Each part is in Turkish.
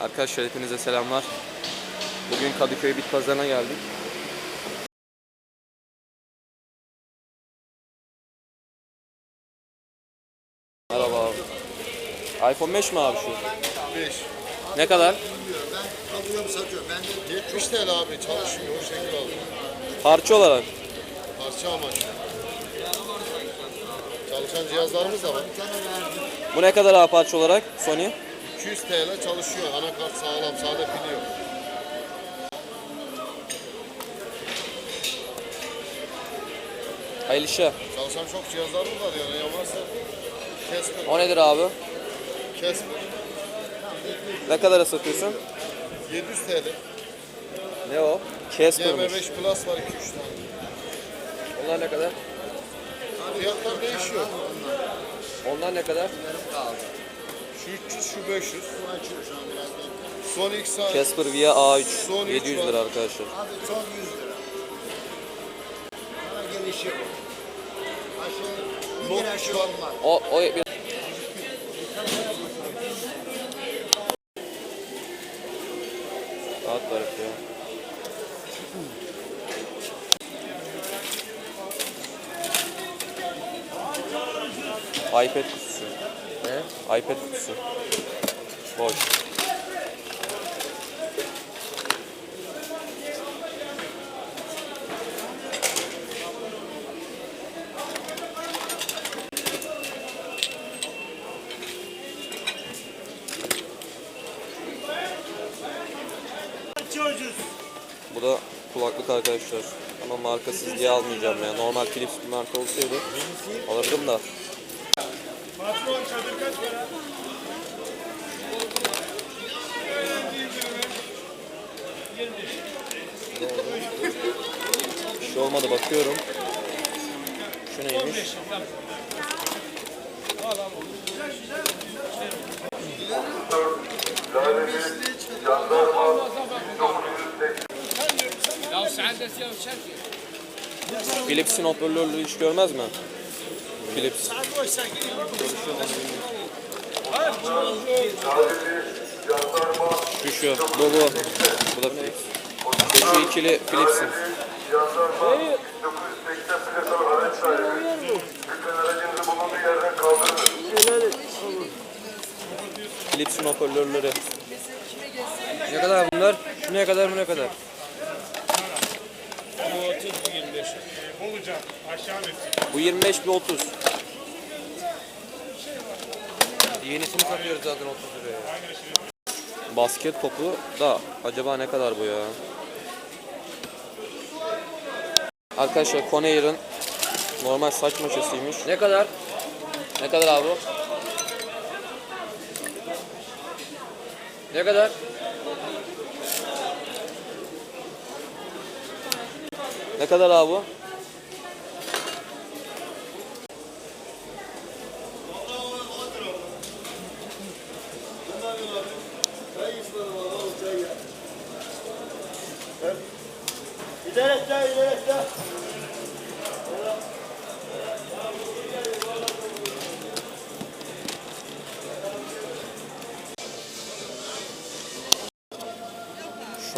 Arkadaşlar hepinize selamlar. Bugün Kadıköy Bit Pazarı'na geldik. Merhaba abi. iPhone 5 mi abi şu? 5. Ne kadar? Ben alıyorum satıyorum. Ben de 70 TL abi çalışmıyor. O şekil aldım. Parça olarak. Parça amaçlı. Çalışan cihazlarımız da var. Bu ne kadar abi parça olarak Sony? 200 TL çalışıyor. Anakart sağlam. Sade pili yok. Hayırlı işler. Çalışan çok cihazlarımız var yani. Ya varsa Casper. O nedir abi? Casper. Ne kadara satıyorsun? 700 TL. Ne o? Casper'mış. GM5 Plus var 2-3 tane. Onlar ne kadar? Fiyatlar değişiyor. Onlar ne kadar? Şu 300, şu 500. Son X saat. Casper Via A3 Son üç 700 var. lira arkadaşlar. Abi son 100 lira. Bana gelişi bu. Aşı, bir var. olmaz. O o bir... Rahat var hep ya. iPad kutusu. İPad kutusu. Boş. Bu da kulaklık arkadaşlar. Ama markasız diye almayacağım ya. Normal Philips bir marka olsaydı alırdım da. Patron çadır kaç para? Bir şey olmadı bakıyorum. Şu neymiş? Philips'in hoparlörlüğü hiç görmez mi? Philips. Şu şu. Bu bu. Bu da Philips. Şu, ikili Philips'in. Jandarma 1980 plakalı araç sahibi. Lütfen aracınızı bulunduğu yerden kaldırın. Philips'in hoparlörleri. Ne kadar bunlar? Şu ne kadar bu ne kadar? Bu 30 25. Boluca aşağı? Bu 25 bir 30. Yenisini satıyoruz zaten 30 liraya. Basket topu da acaba ne kadar bu ya? Arkadaşlar Conair'ın normal saç maşasıymış. Ne kadar? Ne kadar abi? Ne kadar? Ne kadar abi?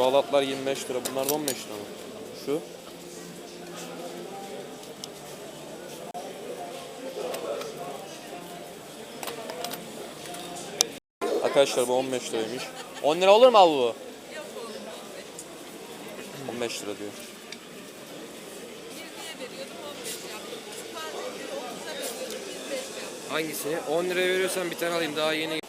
Halatlar 25 lira. Bunlar da 15 lira mı? Şu. Arkadaşlar bu 15 liraymış. 10 lira olur mu abi bu? 15 lira diyor. Hangisini? 10 liraya veriyorsan bir tane alayım daha yeni.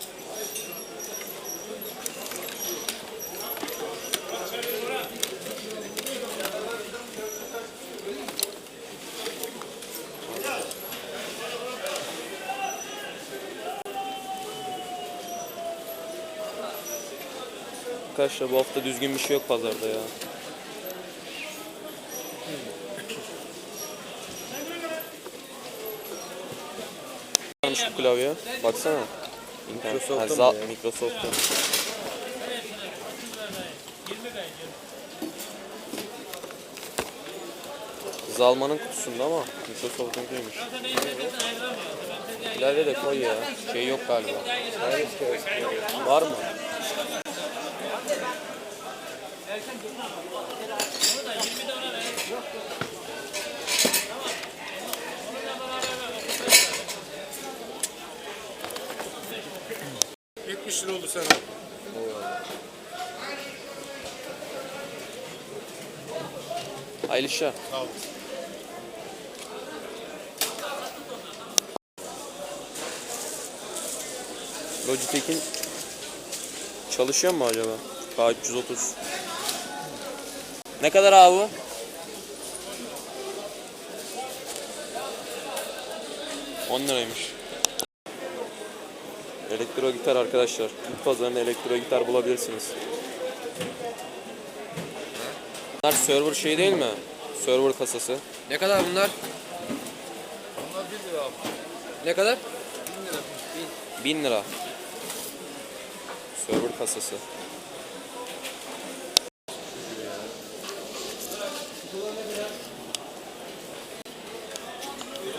Arkadaşlar bu hafta düzgün bir şey yok pazarda ya. Varmış bu klavye. Baksana. Microsoft'ta ha, Microsoft'ta. Zalman'ın kutusunda ama Microsoft'unkiymiş. Klavye de koy ya. Şey yok galiba. Var mı? 70 lira oldu sana. Hayırlı işler. Sağ ol. Logitech'in çalışıyor mu acaba? K330. Ne kadar abi bu? On liraymış. Elektro gitar arkadaşlar. Bit pazarında elektro gitar bulabilirsiniz. Bunlar server şey değil mi? Server kasası. Ne kadar bunlar? Onlar 1 lira abi. Ne kadar? 1000 lira. Server kasası.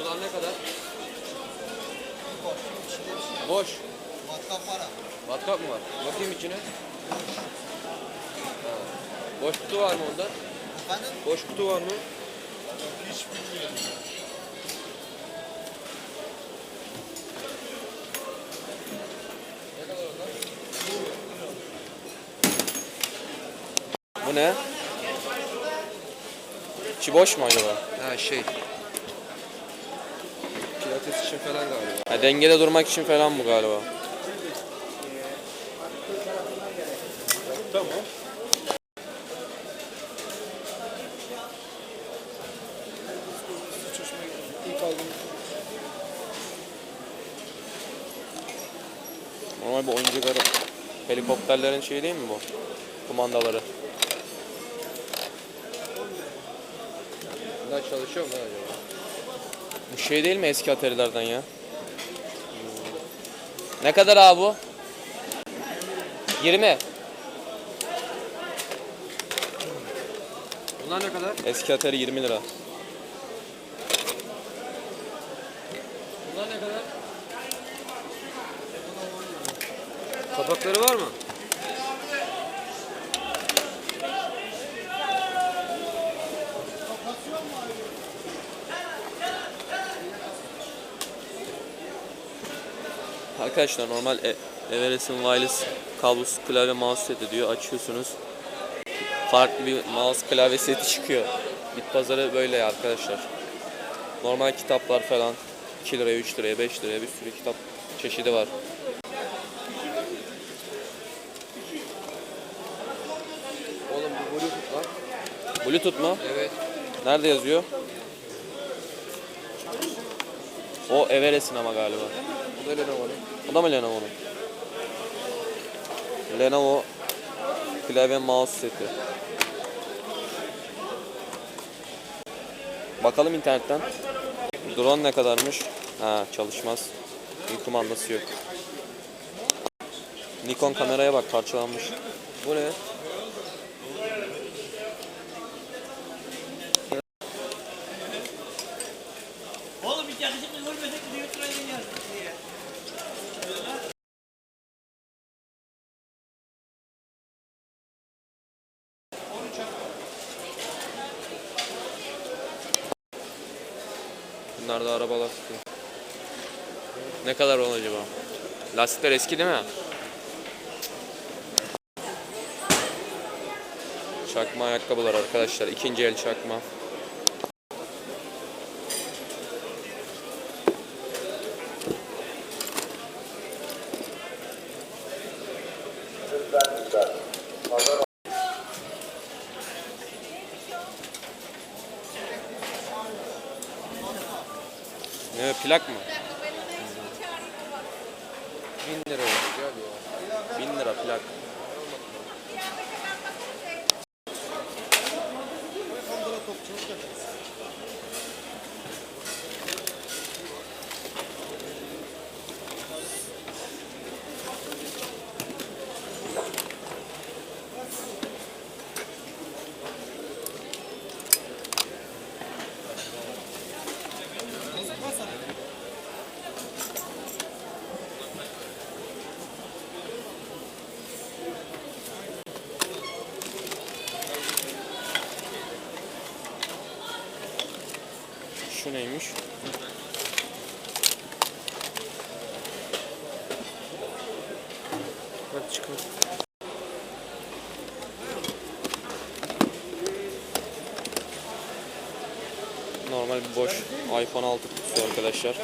Kutular ne kadar? Boş. Matkap para. Matkap mı var? Bakayım içine. Boş kutu var mı onda? Efendim? Boş kutu var mı? Hiç bilmiyorum. Bu ne? İçi boş mu acaba? Ha şey. Pilates için falan galiba. Ha, dengede durmak için falan bu galiba. Tamam. Normal bu oyuncak ara- helikopterlerin şeyi değil mi bu? Kumandaları. Bunlar çalışıyor mu lan acaba? Bu şey değil mi eski Atari'lerden ya? Ne kadar abi bu? 20. Bunlar ne kadar? Eski Atari 20 lira. Bunlar ne kadar? Kapakları var mı? Arkadaşlar normal e Everest'in wireless kablosuz klavye mouse seti diyor. Açıyorsunuz. Farklı bir mouse klavye seti çıkıyor. Bit pazarı böyle arkadaşlar. Normal kitaplar falan 2 liraya, 3 liraya, 5 liraya bir sürü kitap çeşidi var. Oğlum bu Bluetooth lan. Bluetooth mu? Evet. Nerede yazıyor? O Everest'in ama galiba. Bu da Lenovo'nun. O da mı Lenovo'nun? Lenovo klavye mouse seti. Bakalım internetten. Drone ne kadarmış? Ha çalışmaz. Bir kumandası yok. Nikon kameraya bak parçalanmış. Bu ne? Oğlum hiç yakışıklı görmesek bizi götüreydin ya diye. Bunlar da araba lastiği. Ne kadar on acaba? Lastikler eski değil mi? Çakma ayakkabılar arkadaşlar. ikinci el çakma. Ne plak mı? Bin lira olacak abi ya. Bin lira plak. Topçuluk Şu neymiş? Hadi çıkar. Normal bir boş iPhone 6 kutusu arkadaşlar.